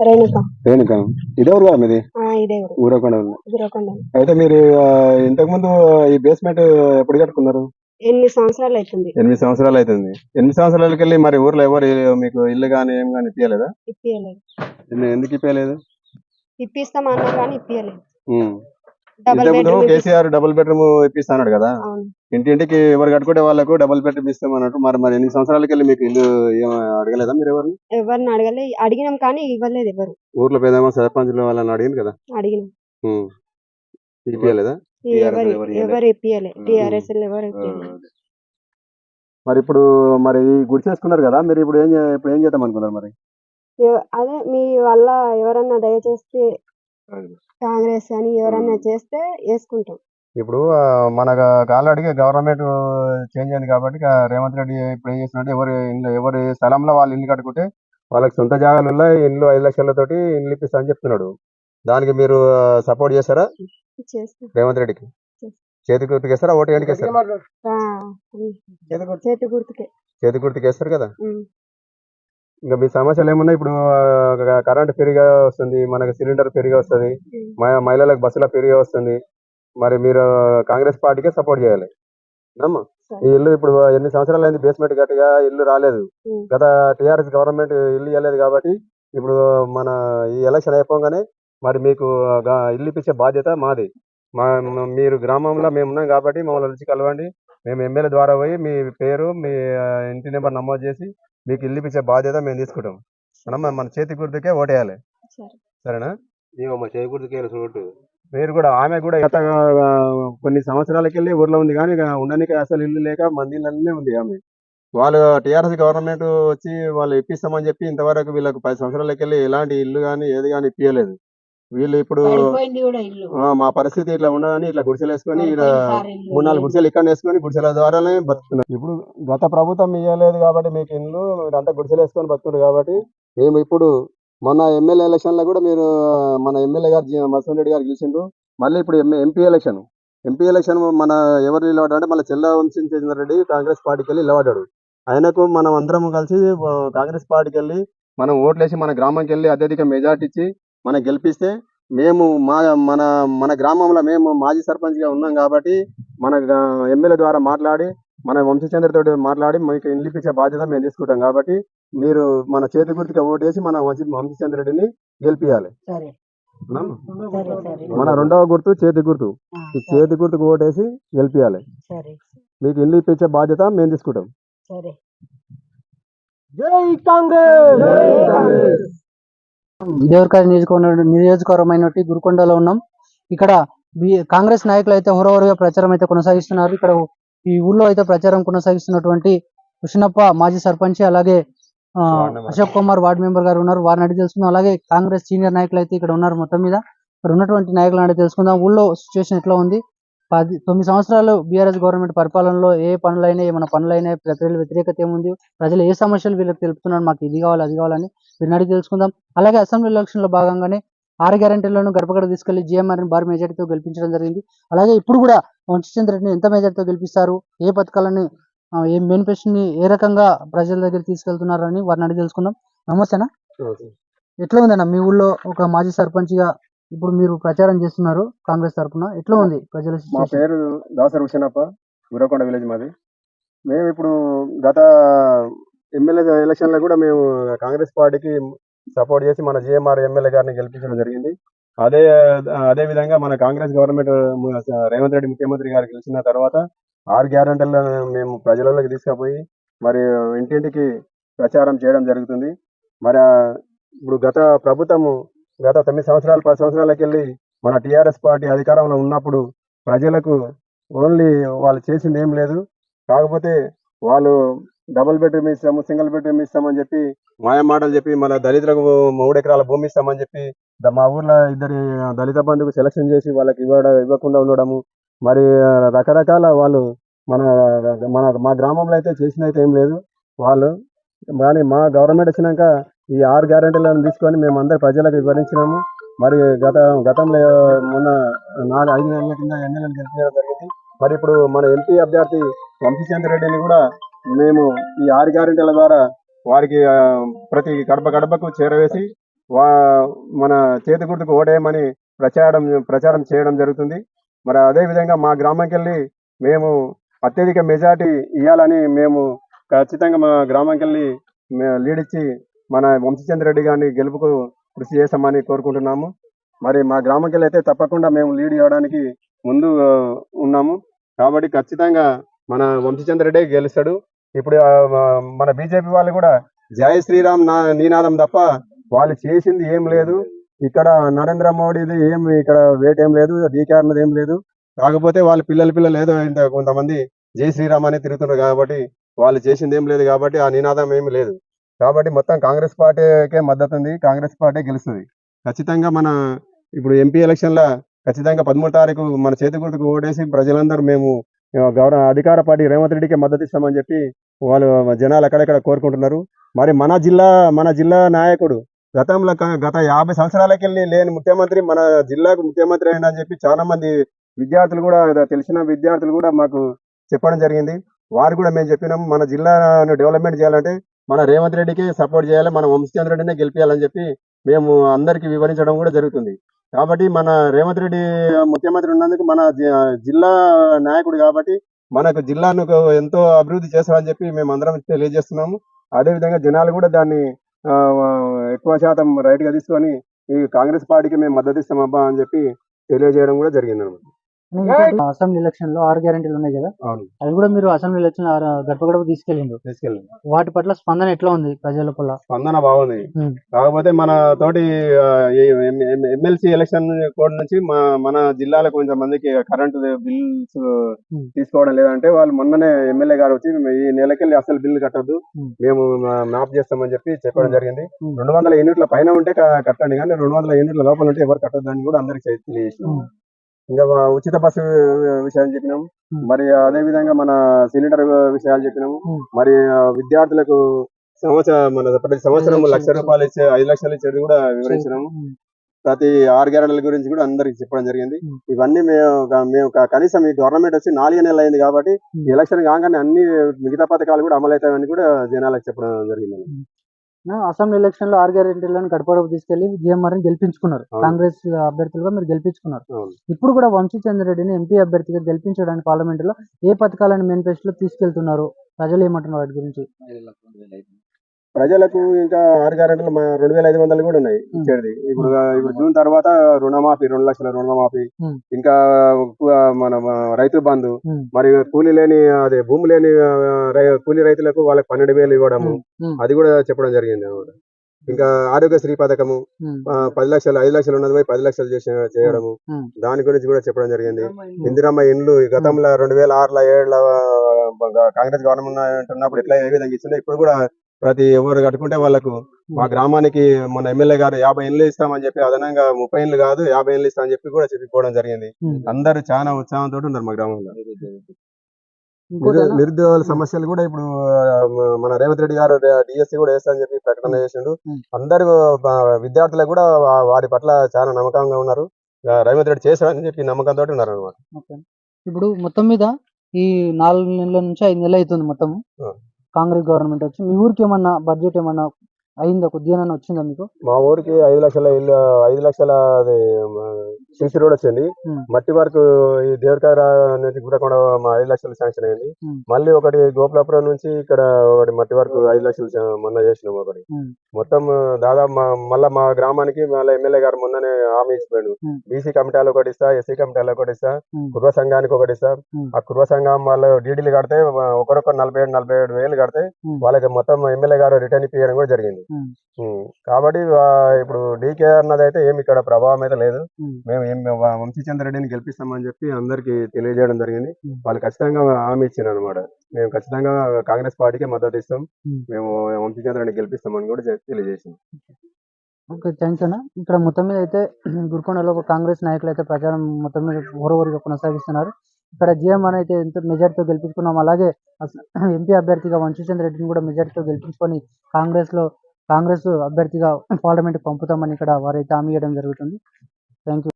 రేణుక. కదా ఇదే ఊరకొండ అయితే మీరు ఇంతకు ముందు ఈ బేస్మెంట్ ఎప్పుడు కట్టుకున్నారు? సంవత్సరాలు అవుతుంది ఎనిమిది సంవత్సరాలు అవుతుంది ఎనిమిది సంవత్సరాలకి వెళ్ళి మరి ఊర్లో ఎవరు మీకు ఇల్లు కానీ ఏం కానీ ఇప్పించలేదా ఇప్పియలేదు. ఎందుకు ఇప్పించలేదు ఇప్పిస్తాం అన్నారు కానీ ఇప్పియలేదు. Double bedroom KCR double bedroom ఇప్పిస్తాడు కదా? అవును. ఇంటింటికి ఎవరు కట్టుకుంటే వాళ్ళకు డబుల్ బెడ్రూమ్ ఇస్తాం అన్నట్టు మరి మరి ఎన్ని సంవత్సరాలకి వెళ్ళి మీకు ఇల్లు ఏం అడగలేదా మీరు ఎవరు ఎవరిని అడగలే. అడిగినాం కానీ ఇవ్వలేదు ఎవరు. ఊర్లో పెద్దమ్మ సర్పంచులు వాళ్ళని అడిగింది కదా? అడిగినాం. ఉమ్. ఎవరు ఎవరు ఇప్పియలే. టిఆర్ఎస్ ఎవరు ఇప్పియలే. మరి ఇప్పుడు మరి ఈ గుడి చేసుకున్నారు కదా మీరు ఇప్పుడు ఏం చే- ఇప్పుడు ఏం చేద్దాం అనుకున్నారు మరి? ఎవ- అదే మీ వల్ల ఎవరన్నా దయచేసి కాంగ్రెస్ అని ఎవరన్నా చేస్తే వేసుకుంటాం. ఇప్పుడు మనకు ఆల్రెడీ గవర్నమెంట్ చేంజ్ అయింది కాబట్టి రేవంత్ రెడ్డి ఇప్పుడు ఏం చేస్తున్నాడు ఎవరి ఎవరి స్థలంలో వాళ్ళు ఇల్లు కట్టుకుంటే వాళ్ళకి సొంత జాగాలు ఉన్నాయి ఇల్లు ఐదు లక్షలతోటి ఇల్లు ఇప్పిస్తా అని చెప్తున్నాడు. దానికి మీరు సపోర్ట్ చేస్తారా? చేస్తాం. రేవంత్ రెడ్డికి. చేతి గుర్తుకి వేస్తారా ఓటు ఆ, చేతి గుర్తుకే చేతి గుర్తుకి. వేస్తారు కదా. ఇంకా మీ సమస్యలు ఏమున్నాయి? ఇప్పుడు కరెంట్ ఫ్రీగా వస్తుంది మనకు సిలిండర్ ఫ్రీగా వస్తుంది మహిళలకు బస్సులో ఫ్రీగా వస్తుంది. మరి మీరు కాంగ్రెస్ పార్టీకే సపోర్ట్ చేయాలి. అమ్మా. ఈ ఇల్లు ఇప్పుడు ఎన్ని సంవత్సరాలు అయింది బేస్మెంట్ గట్టిగా ఇల్లు రాలేదు. గత టిఆర్ఎస్ గవర్నమెంట్ ఇల్లు ఇవ్వలేదు కాబట్టి ఇప్పుడు మన ఈ ఎలక్షన్ అయిపోగానే మరి మీకు ఇల్లు ఇప్పించే బాధ్యత మాది. మా మీరు గ్రామంలో మేము ఉన్నాం కాబట్టి మమ్మల్ని వచ్చి కలవండి. మేము ఎమ్మెల్యే ద్వారా పోయి మీ పేరు మీ ఇంటి నెంబర్ నమోదు చేసి మీకు ఇల్లు ఇప్పించే బాధ్యత మేము తీసుకుంటాం. మనమ్మ మన చేతి గుర్తుకే ఓటేయాలి. సరే. సరేనా? మా చేకూర్తికి చోటు మీరు కూడా. ఆమె కూడా గత కొన్ని సంవత్సరాలకి వెళ్ళి ఊర్లో ఉంది కానీ ఇక ఉండడానికి అసలు ఇల్లు లేక మందిలనే ఉంది ఆమె. వాళ్ళు టిఆర్ఎస్ గవర్నమెంట్ వచ్చి వాళ్ళు ఇప్పిస్తామని చెప్పి ఇంతవరకు వీళ్ళకి పది సంవత్సరాలకి వెళ్ళి ఎలాంటి ఇల్లు కానీ ఏది కానీ ఇప్పియలేదు. వీళ్ళు ఇప్పుడు మా పరిస్థితి ఇట్లా ఉండదని ఇట్లా గుడిసెలు వేసుకొని. మూడు నాలుగు గుడిసెలు ఇక్కడ వేసుకొని గుడిసెల ద్వారానే బతుకుతున్నారు. ఇప్పుడు గత ప్రభుత్వం ఇవ్వలేదు కాబట్టి మీకు ఇల్లు మీరంతా గుడిసెలు వేసుకొని బతుకున్నారు కాబట్టి మేము ఇప్పుడు మొన్న ఎమ్మెల్యే ఎలక్షన్లో కూడా మీరు మన ఎమ్మెల్యే గారు జి- మసూన్ రెడ్డి గారు గెలిచిండ్రు. మళ్ళీ ఇప్పుడు ఎంపీ ఎలక్షన్ ఎంపీ ఎలక్షన్ మన ఎవరు నిలబడ్డా అంటే మన చెల్ల వంశీ రెడ్డి కాంగ్రెస్ పార్టీకి వెళ్ళి నిలబడ్డాడు. ఆయనకు మనం అందరం కలిసి కాంగ్రెస్ పార్టీకి వెళ్ళి మనం ఓట్లేసి మన గ్రామంకి వెళ్ళి అత్యధిక మెజార్టీ ఇచ్చి మనం గెలిపిస్తే మేము మా మన మన గ్రామంలో మేము మాజీ సర్పంచ్గా ఉన్నాం కాబట్టి మన ఎమ్మెల్యే ద్వారా మాట్లాడి మన వంశచంద్ర తోటి మాట్లాడి మీకు ఇప్పించే బాధ్యత మేము తీసుకుంటాం కాబట్టి మీరు మన చేతి గుర్తుగా ఓటేసి మన వంశీ వంశచంద్ర రెడ్డిని గెలిపియాలి మన రెండవ గుర్తు చేతి గుర్తు. ఈ చేతి గుర్తుకు ఓటేసి గెలిపియాలి. మీకు ఇల్లు ఇప్పించే బాధ్యత మేము తీసుకుంటాం. జై కాంగ్రెస్! దేవరకాయ నియోజకవర్గం నియోజకవర్గమైనటువంటి గురుకొండలో ఉన్నాం. ఇక్కడ కాంగ్రెస్ నాయకులు అయితే హోరవరుగా ప్రచారం అయితే కొనసాగిస్తున్నారు. ఇక్కడ ఈ ఊళ్ళో అయితే ప్రచారం కొనసాగిస్తున్నటువంటి కృష్ణప్ప మాజీ సర్పంచ్ అలాగే. అశోక్ కుమార్ వార్డు మెంబర్ గారు ఉన్నారు. వారిని అడిగి తెలుసుకుందాం. అలాగే కాంగ్రెస్ సీనియర్ నాయకులు అయితే ఇక్కడ ఉన్నారు మొత్తం మీద. ఇక్కడ ఉన్నటువంటి నాయకులను అడిగి తెలుసుకుందాం. ఊళ్ళో సిచ్యువేషన్ ఎట్లా ఉంది? పది తొమ్మిది సంవత్సరాలు బీఆర్ఎస్ గవర్నమెంట్ పరిపాలనలో ఏ పనులైనా ఏమైనా పనులైనా ప్రజల వ్యతిరేకత ఏముంది? ప్రజలు ఏ సమస్యలు వీళ్ళకి తెలుపుతున్నారు? మాకు ఇది కావాలి అది కావాలని వీరిని అడిగి తెలుసుకుందాం. అలాగే అసెంబ్లీ ఎలక్షన్లో భాగంగానే ఆరు గ్యారెంటీలను గడపగడ తీసుకెళ్ళి జిఎంఆర్ భారీ మెజార్టీతో గెలిపించడం జరిగింది. అలాగే ఇప్పుడు కూడా వంశచంద్ర రెడ్డిని ఎంత మెజార్టీతో గెలిపిస్తారు ఏ పథకాలని ఏ మేనిఫెస్టోని ఏ రకంగా ప్రజల దగ్గర తీసుకెళ్తున్నారని వారిని అడిగి తెలుసుకుందాం. నమస్తేనా? ఎట్లా ఉందన్న మీ ఊళ్ళో ఒక మాజీ సర్పంచ్గా ఇప్పుడు మీరు ప్రచారం చేస్తున్నారు కాంగ్రెస్ తరఫున ఎట్లా ఉంది ప్రజల మా? పేరు దాసరి హుషనప్ప గురకొండ విలేజ్ మాది. మేము ఇప్పుడు గత ఎమ్మెల్యే ఎలక్షన్లో కూడా మేము కాంగ్రెస్ పార్టీకి సపోర్ట్ చేసి మన జిఎంఆర్ ఎమ్మెల్యే గారిని గెలిపించడం జరిగింది. అదే అదే విధంగా మన కాంగ్రెస్ గవర్నమెంట్ రేవంత్ రెడ్డి ముఖ్యమంత్రి గారు గెలిచిన తర్వాత ఆరు గ్యారంటీలను మేము ప్రజలలోకి తీసుకుపోయి మరి ఇంటింటికి ప్రచారం చేయడం జరుగుతుంది. మరి ఇప్పుడు గత ప్రభుత్వము గత తొమ్మిది సంవత్సరాలు పది సంవత్సరాలకి వెళ్ళి మన టీఆర్ఎస్ పార్టీ అధికారంలో ఉన్నప్పుడు ప్రజలకు ఓన్లీ వాళ్ళు చేసింది ఏం లేదు. కాకపోతే వాళ్ళు డబుల్ బెడ్రూమ్ ఇస్తాము సింగిల్ బెడ్రూమ్ ఇస్తామని చెప్పి మాయ మాటలు చెప్పి మన దళితులకు మూడు ఎకరాల భూమి ఇస్తామని చెప్పి మా ఊర్లో ఇద్దరి దళిత బంధుకు సెలక్షన్ చేసి వాళ్ళకి ఇవ్వడం ఇవ్వకుండా ఉండడము. మరి రకరకాల వాళ్ళు మన మన మా గ్రామంలో అయితే చేసింది అయితే ఏం లేదు. వాళ్ళు కానీ మా గవర్నమెంట్ వచ్చినాక ఈ ఆరు గ్యారెంటీలను తీసుకొని మేము అందరు ప్రజలకు వివరించినాము. మరి గత గతంలో మొన్న నాలుగు ఐదు నెలల కింద ఎమ్మెల్యేలు గెలిపించడం జరిగింది. మరి ఇప్పుడు మన ఎంపీ అభ్యర్థి వంశీచంద్ర రెడ్డిని కూడా మేము ఈ ఆరు గ్యారెంటీల ద్వారా వారికి ప్రతి గడప గడపకు చేరవేసి వా మన చేతి గుర్తుకు ఓడేయమని ప్రచారం ప్రచారం చేయడం జరుగుతుంది. మరి అదే విధంగా మా గ్రామంకి వెళ్ళి మేము అత్యధిక మెజార్టీ ఇవ్వాలని మేము ఖచ్చితంగా మా గ్రామంకి వెళ్ళి లీడ్ ఇచ్చి మన వంశీచంద్ర రెడ్డి గారిని గెలుపుకు కృషి చేస్తామని కోరుకుంటున్నాము. మరి మా గ్రామంకి వెళ్ళి అయితే తప్పకుండా మేము లీడ్ ఇవ్వడానికి ముందు ఉన్నాము. కాబట్టి ఖచ్చితంగా మన వంశీచంద్ర రెడ్డి గెలుస్తాడు. ఇప్పుడు మన బీజేపీ వాళ్ళు కూడా జై శ్రీరామ్ నా నీనాదం తప్ప వాళ్ళు చేసింది ఏం లేదు. ఇక్కడ నరేంద్ర మోడీది ఏం ఇక్కడ వేట్ ఏం లేదు డీకారణది ఏం లేదు. కాకపోతే వాళ్ళ పిల్లల పిల్లలు ఏదో ఇంత కొంతమంది జై శ్రీరామ్ అని తిరుగుతున్నారు కాబట్టి వాళ్ళు చేసింది ఏం లేదు కాబట్టి ఆ నినాదం ఏమి లేదు. కాబట్టి మొత్తం కాంగ్రెస్ పార్టీకే మద్దతు ఉంది కాంగ్రెస్ పార్టీ గెలుస్తుంది. ఖచ్చితంగా మన ఇప్పుడు ఎంపీ ఎలక్షన్ల ఖచ్చితంగా పదమూడు తారీఖు మన చేతి గుర్తుకు ఓటేసి ప్రజలందరూ మేము గౌరవ అధికార పార్టీ రేవంత్ రెడ్డికి మద్దతు ఇస్తామని చెప్పి వాళ్ళు జనాలు అక్కడక్కడ కోరుకుంటున్నారు. మరి మన జిల్లా మన జిల్లా నాయకుడు గతంలో గత యాభై సంవత్సరాలకెళ్ళి లేని ముఖ్యమంత్రి మన జిల్లాకు ముఖ్యమంత్రి అయినా అని చెప్పి చాలా మంది విద్యార్థులు కూడా తెలిసిన విద్యార్థులు కూడా మాకు చెప్పడం జరిగింది. వారు కూడా మేము చెప్పినాం మన జిల్లాను డెవలప్మెంట్ చేయాలంటే మన రేవంత్ రెడ్డికి సపోర్ట్ చేయాలి మన వంశచంద్ర రెడ్డినే గెలిపించాలని చెప్పి మేము అందరికీ వివరించడం కూడా జరుగుతుంది. కాబట్టి మన రేవంత్ రెడ్డి ముఖ్యమంత్రి ఉన్నందుకు మన జి- జిల్లా నాయకుడు కాబట్టి మనకు జిల్లాను ఎంతో అభివృద్ధి చేస్తారని చెప్పి మేము అందరం తెలియజేస్తున్నాము. అదే విధంగా జనాలు కూడా దాన్ని ఆ, ఎక్కువ శాతం రైట్గా తీసుకొని ఈ కాంగ్రెస్ పార్టీకి మేము మద్దతు ఇస్తామబ్బా అని చెప్పి తెలియజేయడం కూడా జరిగింది అనమాట అసెంబ్లీ ఎలక్షన్లో ఆరు గ్యారెంటీలు ఉన్నాయి కదా అవి కూడా మీరు అసెంబ్లీ ఎలక్షన్ గడప గడప తీసుకెళ్ళిండ్రు తీసుకెళ్ళి వాటి పట్ల స్పందన ఎట్లా ఉంది ప్రజల పట్ల స్పందన బాగుంది. కాకపోతే మన తోటి ఎమ్మెల్సీ ఎలక్షన్ కోడ్ నుంచి మన జిల్లాలో కొంచెం మందికి కరెంట్ బిల్స్. తీసుకోవడం లేదంటే వాళ్ళు మొన్ననే ఎమ్మెల్యే గారు వచ్చి ఈ నెలకెళ్ళి అసలు బిల్లు కట్టద్దు. మేము మ్యాప్ చేస్తామని చెప్పి చెప్పడం. జరిగింది. రెండు వందల యూనిట్ల పైన ఉంటే కట్టండి కానీ రెండు వందల యూనిట్ల లోపల ఉంటే ఎవరు కట్టద్దు అని కూడా అందరికి తెలియజేసినాం. ఇంకా ఉచిత బస్సు విషయాలు చెప్పినాం Hmm. మరి అదే విధంగా మన సిలిండర్ విషయాలు చెప్పినాము. మరి విద్యార్థులకు సంవత్సరం మన ప్రతి సంవత్సరం లక్ష రూపాయలు ఇచ్చే ఐదు లక్షలు ఇచ్చేది కూడా వివరించినాము. ప్రతి ఆరు గ్యారెంటీల గురించి కూడా అందరికి చెప్పడం జరిగింది. ఇవన్నీ మేము మేము కనీసం ఈ గవర్నమెంట్ వచ్చి నాలుగు నెలలు అయింది కాబట్టి ఎలక్షన్ కాగానే అన్ని మిగతా పథకాలు కూడా అమలవుతాయని కూడా జనాలకు చెప్పడం జరిగింది అసెంబ్లీ ఎలక్షన్లో ఆరు గ్యారెంటీలను గడప తీసుకెళ్ళి జిఎంఆర్ని గెలిపించుకున్నారు. కాంగ్రెస్ అభ్యర్థులుగా మీరు గెలిపించుకున్నారు. ఇప్పుడు కూడా వంశీచంద్ర రెడ్డిని ఎంపీ అభ్యర్థిగా గెలిపించడానికి పార్లమెంట్లో ఏ పథకాలను మేనిఫెస్టోలో తీసుకెళ్తున్నారు ప్రజలు ఏమంటున్నారు వాటి గురించి ప్రజలకు ఇంకా ఆరు గ్యారెంటీలు మా రెండు వేల ఐదు వందలు కూడా ఉన్నాయి. ఇచ్చేది ఇప్పుడు ఇప్పుడు జూన్ తర్వాత రుణమాఫీ రెండు లక్షల రుణమాఫీ. ఇంకా మన రైతు బంధు. మరి కూలీ లేని అదే భూమి లేని కూలీ రైతులకు వాళ్ళకి పన్నెండు వేలు ఇవ్వడము. అది కూడా చెప్పడం జరిగింది అన్నమాట ఇంకా ఆరోగ్యశ్రీ పథకము పది లక్షలు ఐదు లక్షలు ఉన్నది పోయి పది లక్షలు చేసి చేయడము. దాని గురించి కూడా చెప్పడం జరిగింది ఇందిరమ్మ ఇండ్లు ఈ గతంలో రెండు వేల ఆరులో ఏడులో కాంగ్రెస్ గవర్నమెంట్ ఉన్నప్పుడు ఎట్లా ఏ విధంగా ఇచ్చిందో ఇప్పుడు కూడా ప్రతి ఎవరు కట్టుకుంటే వాళ్ళకు మా గ్రామానికి మన ఎమ్మెల్యే గారు యాభై ఇండ్లు ఇస్తామని చెప్పి అదనంగా ముప్పై ఇండ్లు కాదు యాభై ఇండ్లు ఇస్తామని చెప్పి కూడా చెప్పిపోవడం జరిగింది. అందరూ చాలా ఉత్సాహంతో ఉన్నారు మా గ్రామంలో. నిరుద్యోగుల సమస్యలు కూడా ఇప్పుడు మన రేవంత్ రెడ్డి గారు డిఎస్సి కూడా వేస్తామని చెప్పి ప్రకటన చేసిండు. అందరు విద్యార్థులకు కూడా వారి పట్ల చాలా నమ్మకంగా ఉన్నారు. రేవంత్ రెడ్డి చేస్తాడని చెప్పి నమ్మకంతో ఉన్నారు అనమాట. ఇప్పుడు మొత్తం మీద ఈ నాలుగు నెలల నుంచి ఐదు నెలలు అవుతుంది మొత్తం. కాంగ్రెస్ గవర్నమెంట్ వచ్చి మీ ఊరికి ఏమన్నా బడ్జెట్ ఏమన్నా అయిందా కొద్దిగా వచ్చిందా మీకు మా ఊరికి ఐదు లక్షల ఇల్లు ఐదు లక్షల అది సిసి రోడ్ వచ్చింది. మట్టి వరకు ఈ దేవరకాయ అనేది కూడా కూడా మా ఐదు లక్షలు శాంక్షన్ అయింది. మళ్ళీ ఒకటి గోపులాపురం నుంచి ఇక్కడ ఒకటి మట్టి వరకు ఐదు లక్షలు మొన్న చేసినాం ఒకటి. మొత్తం దాదాపు మళ్ళా మా గ్రామానికి మళ్ళీ ఎమ్మెల్యే గారు మొన్ననే హామీ ఇచ్చిపోయాడు. బీసీ కమిటీలు ఒకటి ఇస్తా ఎస్సీ కమిటీలు ఒకటి ఇస్తా. కుర్వ సంఘానికి ఒకటి ఇస్తా. ఆ కుర్వ సంఘం వాళ్ళు డీడీలు కడితే ఒకరొకరు నలభై ఏడు నలభై ఏడు వేలు కడితే. వాళ్ళకి మొత్తం ఎమ్మెల్యే గారు రిటర్న్ ఇప్పించడం కూడా జరిగింది. కాబట్టి ఇప్పుడు డీకే అన్నది అయితే ఏమి ఇక్కడ ప్రభావం అయితే లేదు. మేము ఏం వంశీచంద్ర రెడ్డిని గెలిపిస్తామని చెప్పి అందరికి తెలియజేయడం జరిగింది. వాళ్ళు ఖచ్చితంగా హామీ ఇచ్చారు అనమాట మేము ఖచ్చితంగా కాంగ్రెస్ పార్టీకి మద్దతు ఇస్తాం. మేము వంశీచంద్ర రెడ్డిని గెలిపిస్తామని కూడా తెలియజేసాం ఓకే థ్యాంక్స్ అన్న. ఇక్కడ మొత్తం మీద అయితే గురుకొండలో కాంగ్రెస్ నాయకులు అయితే ప్రచారం మొత్తం మీద ఓరవరిగా కొనసాగిస్తున్నారు. ఇక్కడ జిఎం అని అయితే ఎంత మెజార్టీతో గెలిపించుకున్నాం. అలాగే ఎంపీ అభ్యర్థిగా వంశీచంద్ర రెడ్డిని కూడా మెజార్టీతో గెలిపించుకొని కాంగ్రెస్లో కాంగ్రెస్ అభ్యర్థిగా పార్లమెంట్ పంపుతామని ఇక్కడ వారైతే హామీ ఇవ్వడం జరుగుతుంది. Thank you